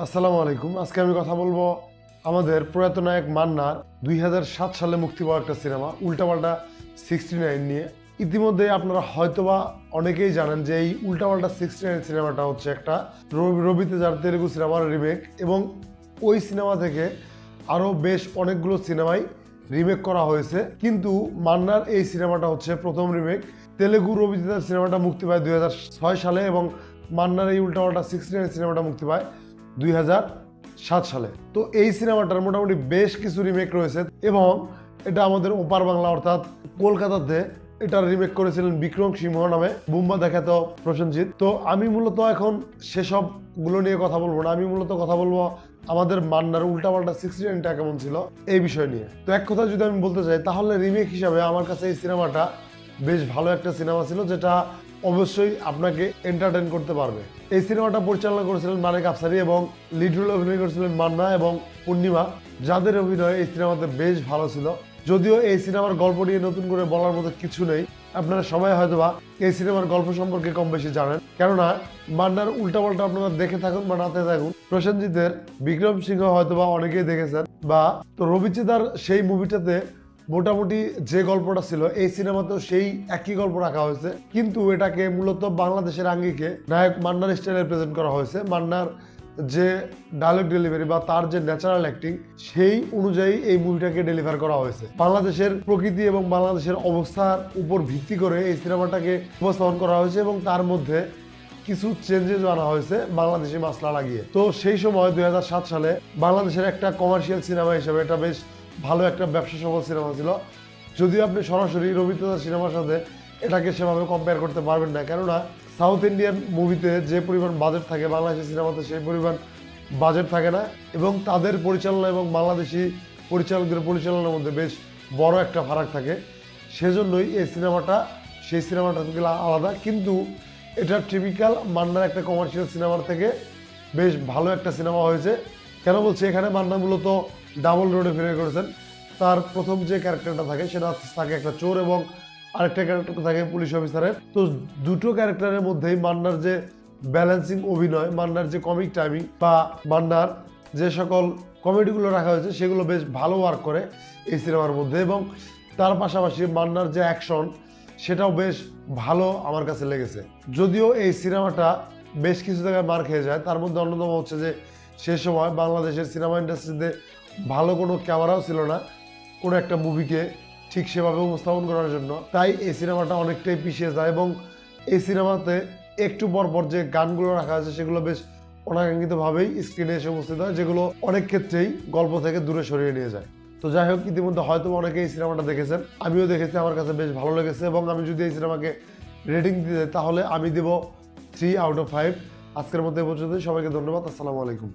আসসালামু আলাইকুম। আজকে আমি কথা বলব আমাদের প্রয়াত নায়ক মান্নার দুই হাজার সাত সালে মুক্তি পাওয়া একটা সিনেমা, উল্টাপাল্টা সিক্সটি নাইন নিয়ে। ইতিমধ্যে আপনারা হয়তোবা অনেকেই জানেন যে এই উল্টাপাল্টা সিক্সটি নাইন সিনেমাটা হচ্ছে একটা রবি- রবি তেজার তেলেগু সিনেমার রিমেক এবং ওই সিনেমা থেকে আরও বেশ অনেকগুলো সিনেমাই রিমেক করা হয়েছে। কিন্তু মান্নার এই সিনেমাটা হচ্ছে প্রথম রিমেক তেলেগু রবি তেজার সিনেমাটা মুক্তি পায় দুই হাজার ছয় সালে এবং মান্নার এই উল্টাপাল্টা সিক্সটি নাইন সিনেমাটা মুক্তি পায়। দুই সাত সালে। তো এই সিনেমাটার মোটামুটি বেশ কিছু রিমেক রয়েছে এবং এটা আমাদের ওপার বাংলা অর্থাৎ কলকাতাতে এটা রিমেক করেছিলেন বিক্রম সিংহ নামে বুম্বা দেখাত প্রসেনজিৎ। তো আমি মূলত এখন সেসবগুলো নিয়ে কথা বলব না, আমি মূলত কথা বলব আমাদের মান্নার উল্টাপাল্টা সিক্সটি নাইনটা কেমন ছিল এই বিষয় নিয়ে। তো এক কথা যদি আমি বলতে চাই, তাহলে রিমেক হিসাবে আমার কাছে এই সিনেমাটা বেশ ভালো একটা সিনেমা ছিল, যেটা অবশ্যই আপনাকে এন্টারটেন করতে পারবে। এই সিনেমাটা পরিচালনা করেছিলেন মানিক আফসারি এবং লিড রোলে অভিনয় করেছিলেন মান্না এবং পূর্ণিমা। যাদের অভিনয় এই সিনেমাতে বেশ ভালো ছিল। যদিও এই সিনেমার গল্প নিয়ে নতুন করে বলার মতো কিছু নেই। আপনারা সবাই হয়তোবা এই সিনেমার গল্প সম্পর্কে কম বেশি জানেন। কেননা মান্নার উল্টাপাল্টা আপনারা দেখে থাকুন বা নাতে থাকুন। প্রসেনজিতের বিক্রম সিংহ হয়তোবা অনেকেই দেখেছেন বা তো রবিচিতার সেই মুভিটাতে মোটামুটি যে গল্পটা ছিল, এই সিনেমাতেও সেই একই গল্প রাখা হয়েছে। কিন্তু এটাকে মূলত বাংলাদেশের আঙ্গিকে নায়ক মান্নার স্টাইলে প্রেজেন্ট করা হয়েছে। মান্নার যে ডায়লগ ডেলিভারি বা তার যে ন্যাচারাল অ্যাক্টিং সেই অনুযায়ী এই মুভিটাকে ডেলিভার করা হয়েছে। বাংলাদেশের প্রকৃতি এবং বাংলাদেশের অবস্থার উপর ভিত্তি করে এই সিনেমাটাকে উপস্থাপন করা হয়েছে এবং তার মধ্যে কিছু চেঞ্জেস আনা হয়েছে বাংলাদেশি মাসলা লাগিয়ে। তো সেই সময় দু হাজার সাত সালে বাংলাদেশের একটা কমার্শিয়াল সিনেমা হিসেবে এটা বেশ ভালো একটা ব্যবসা সফল সিনেমা ছিল। যদিও আপনি সরাসরি রবীন্দ্রনাথ সিনেমার সাথে এটাকে সেভাবে কম্পেয়ার করতে পারবেন না। কেননা সাউথ ইন্ডিয়ান মুভিতে যে পরিমাণ বাজেট থাকে, বাংলাদেশি সিনেমাতে সেই পরিমাণ বাজেট থাকে না। এবং তাদের পরিচালনা এবং বাংলাদেশি পরিচালকদের পরিচালনার মধ্যে বেশ বড় একটা ফারাক থাকে। সেজন্যই এই সিনেমাটা, সেই সিনেমাটা থেকে আলাদা। কিন্তু এটা টিপিক্যাল মান্নার একটা কমার্শিয়াল সিনেমার থেকে বেশ ভালো একটা সিনেমা হয়েছে। কেন বলছি এখানে মান্না মূলত ডাবল রোডে ফিরে করেছেন তার প্রথম যে ক্যারেক্টারটা থাকে, সেটা থাকে একটা চোর এবং আরেকটা ক্যারেক্টার থাকে পুলিশ অফিসারের। তো দুটো ক্যারেক্টারের মধ্যেই মান্নার যে ব্যালেন্সিং অভিনয়, মান্নার যে কমিক টাইমিং বা মান্নার যে সকল কমেডিগুলো রাখা হয়েছে, সেগুলো বেশ ভালো ওয়ার্ক করে এই সিনেমার মধ্যে এবং তার পাশাপাশি মান্নার যে অ্যাকশন সেটাও বেশ ভালো আমার কাছে লেগেছে। যদিও এই সিনেমাটা বেশ কিছু জায়গায় মার খেয়ে যায়, তার মধ্যে অন্যতম হচ্ছে যে সে সময় বাংলাদেশের সিনেমা ইন্ডাস্ট্রিতে ভালো কোনো ক্যামেরাও ছিল না। কোনো একটা মুভিকে ঠিক সেভাবে উপস্থাপন করার জন্য। তাই এই সিনেমাটা অনেকটাই পিছিয়ে যায় এবং এই সিনেমাতে একটু পর পর যে গানগুলো রাখা আছে, সেগুলো বেশ অনাকাঙ্ক্ষিতভাবেই স্ক্রিনে এসে উপস্থিত হয়, যেগুলো অনেক ক্ষেত্রেই গল্প থেকে দূরে সরিয়ে নিয়ে যায়। তো যাই হোক, ইতিমধ্যে হয়তো অনেকে এই সিনেমাটা দেখেছেন। আমিও দেখেছি, আমার কাছে বেশ ভালো লেগেছে এবং আমি যদি এই সিনেমাকে রেটিং দিতে তাহলে আমি দেব থ্রি আউট অফ ফাইভ আজকের মতো এ পর্যন্তই, সবাইকে ধন্যবাদ, আসসালামু আলাইকুম।